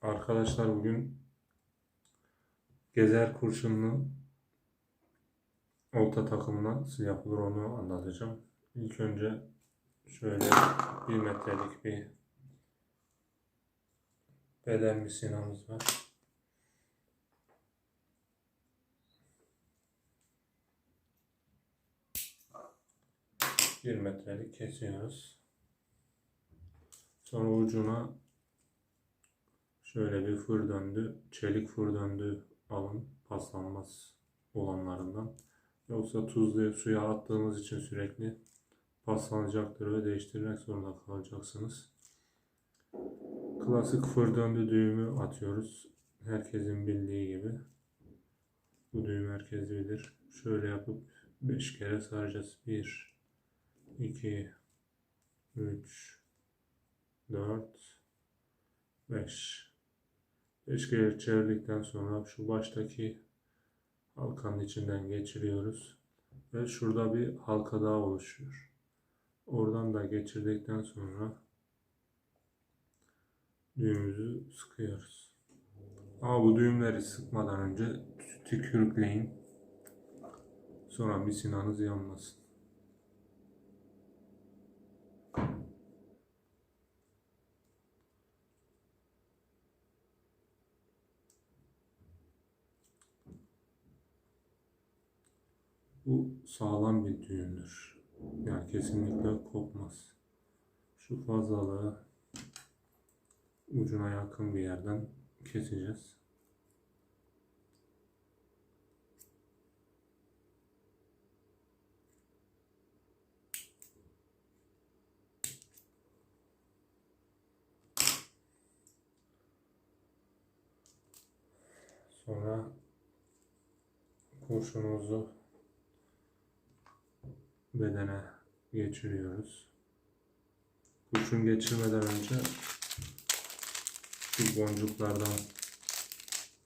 Arkadaşlar bugün gezer kurşunlu olta takımı nasıl yapılır onu anlatacağım. İlk önce şöyle bir metrelik bir beden bir sinamız var. Bir metrelik kesiyoruz. Sonra ucuna Şöyle bir fır döndü. Çelik fır döndü alın. Paslanmaz olanlarından. Yoksa tuzlu suya attığınız için sürekli paslanacaktır ve değiştirmek zorunda kalacaksınız. Klasik fır döndü düğümü atıyoruz. Herkesin bildiği gibi. Bu düğüm herkes bilir. Şöyle yapıp 5 kere saracağız. 1 2 3 4 5 Kere çevirdikten sonra şu baştaki halkanın içinden geçiriyoruz. Ve şurada bir halka daha oluşuyor. Oradan da geçirdikten sonra düğümümüzü sıkıyoruz. Ama bu düğümleri sıkmadan önce tükürükleyin. Sonra misinanız yanmasın. Bu sağlam bir düğümdür. Yani kesinlikle kopmaz. Şu fazlalığı ucuna yakın bir yerden keseceğiz. Sonra kurşunumuzu bedene geçiriyoruz. Kurşun geçirmeden önce şu boncuklardan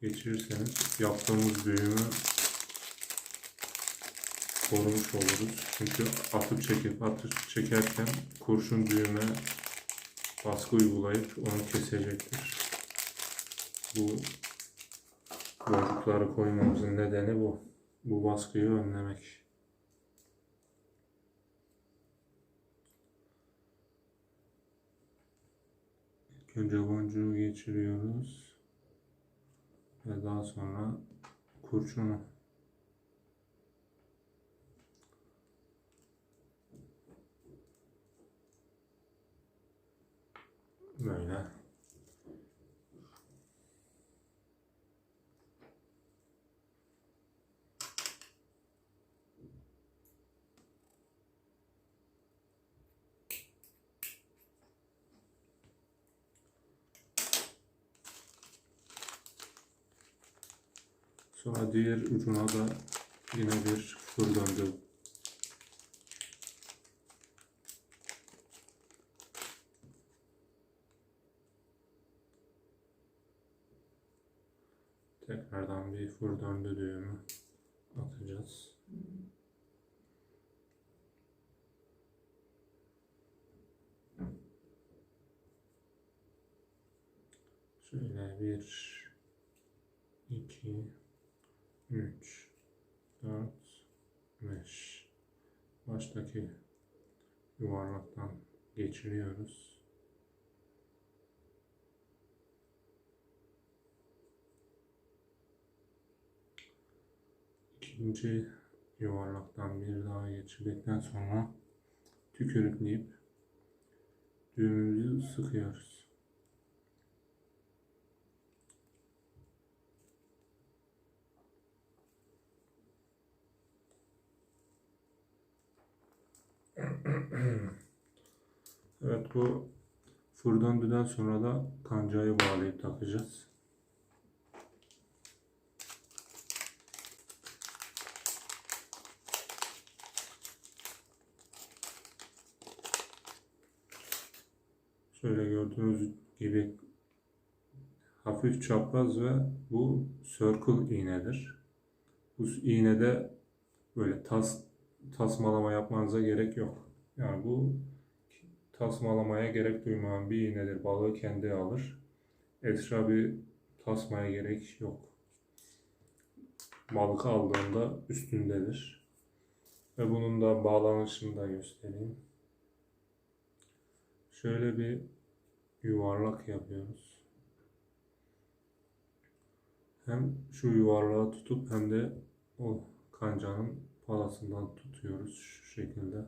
geçirirseniz yaptığımız düğümü korumuş oluruz. Çünkü atıp çekip atıp çekerken kurşun düğüme baskı uygulayıp onu kesecektir. Bu boncukları koymamızın nedeni bu. Bu baskıyı önlemek. Önce boncuğu geçiriyoruz. Ve daha sonra kurşunu. Böyle. Sonra diğer ucuna da yine bir fır döndü. Tekrardan bir fır döndü düğümü atacağız. Şöyle bir, iki, 3 4 5 baştaki yuvarlaktan geçiriyoruz. İkinci yuvarlaktan bir daha geçirdikten sonra tükürükleyip düğümümüzü sıkıyoruz. Evet bu fır döndüden sonra da kancayı bağlayıp takacağız. Şöyle gördüğünüz gibi hafif çapraz ve bu circle iğnedir. Bu iğnede böyle tas tasmalama yapmanıza gerek yok. Yani bu tasmalamaya gerek duymayan bir iğnedir. Balığı kendi alır. Ekstra bir tasmaya gerek yok. Balık aldığında üstündedir. Ve bunun da bağlanışını da göstereyim. Şöyle bir yuvarlak yapıyoruz. Hem şu yuvarlağı tutup hem de o kancanın palasından tutuyoruz şu şekilde.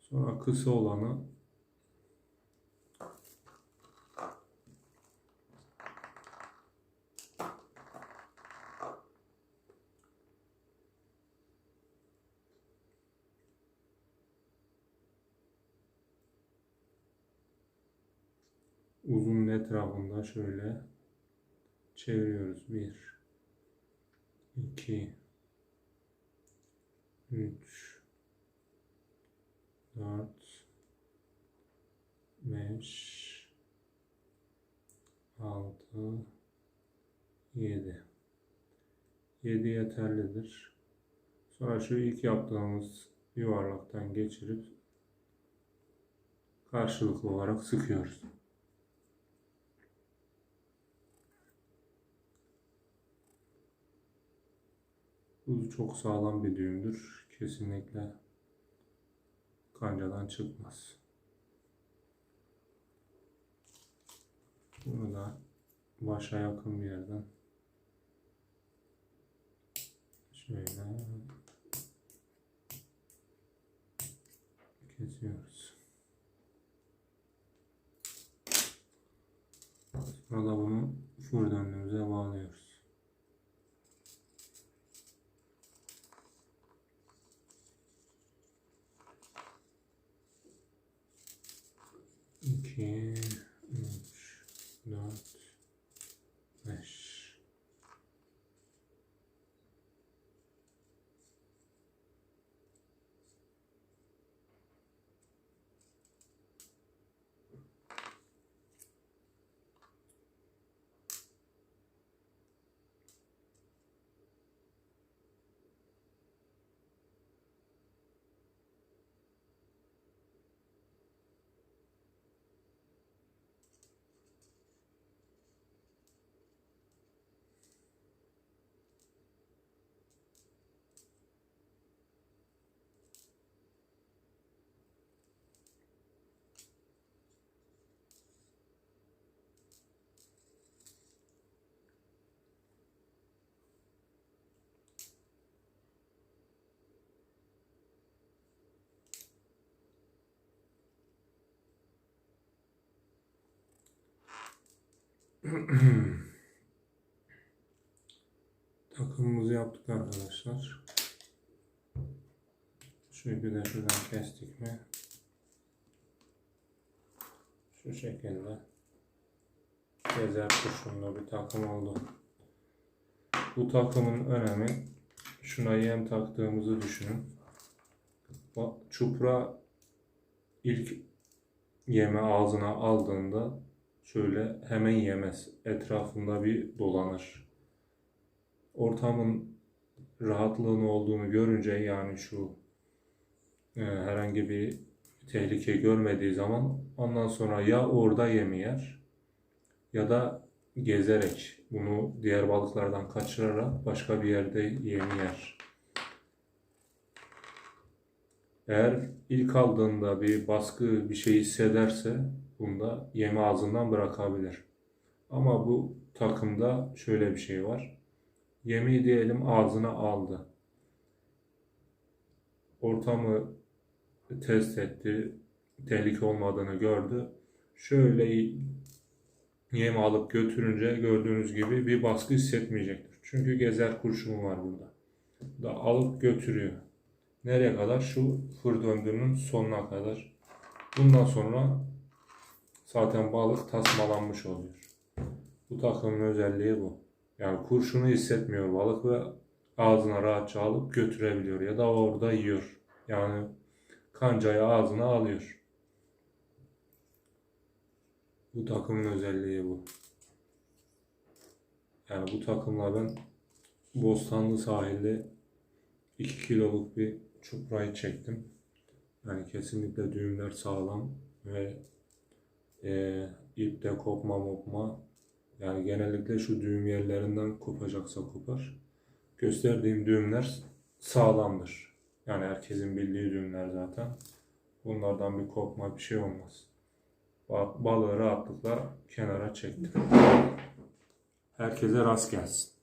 Sonra kısa olanı uzun etrafında şöyle çeviriyoruz. 1 2 3 4 5 6 7 7 yeterlidir. Sonra şu ilk yaptığımız yuvarlaktan geçirip karşılıklı olarak sıkıyoruz. Bu çok sağlam bir düğümdür. Kesinlikle kancadan çıkmaz. Bunu da başa yakın bir yerden şöyle kesiyoruz. Sonra da bunu fır döndüğümüze bağlıyoruz. Takımımızı yaptık arkadaşlar. Şu ipi de şuradan kestik mi? Şu şekilde gezer kurşunlu bir takım oldu. Bu takımın önemi şuna yem taktığımızı düşünün. Çupra ilk yeme ağzına aldığında şöyle hemen yemez. Etrafında bir dolanır. Ortamın rahatlığın olduğunu görünce yani şu e, herhangi bir tehlike görmediği zaman ondan sonra ya orada yemi yer ya da gezerek bunu diğer balıklardan kaçırarak başka bir yerde yemi yer. Eğer ilk aldığında bir baskı bir şey hissederse bunda yemi ağzından bırakabilir. Ama bu takımda şöyle bir şey var. Yemi diyelim ağzına aldı. Ortamı test etti. Tehlike olmadığını gördü. Şöyle yem alıp götürünce gördüğünüz gibi bir baskı hissetmeyecektir. Çünkü gezer kurşunu var burada. Da alıp götürüyor. Nereye kadar? Şu fır döndüğünün sonuna kadar. Bundan sonra zaten balık tasmalanmış oluyor. Bu takımın özelliği bu. Yani kurşunu hissetmiyor balık ve ağzına rahatça alıp götürebiliyor ya da orada yiyor. Yani kancayı ağzına alıyor. Bu takımın özelliği bu. Yani bu takımla ben Bostanlı sahilde 2 kiloluk bir çuprayı çektim. Yani kesinlikle düğümler sağlam ve e, ipte kopma mopma yani genellikle şu düğüm yerlerinden kopacaksa kopar. Gösterdiğim düğümler sağlamdır. Yani herkesin bildiği düğümler zaten. Bunlardan bir kopma bir şey olmaz. Ba- Balığı rahatlıkla kenara çektim. Herkese rast gelsin.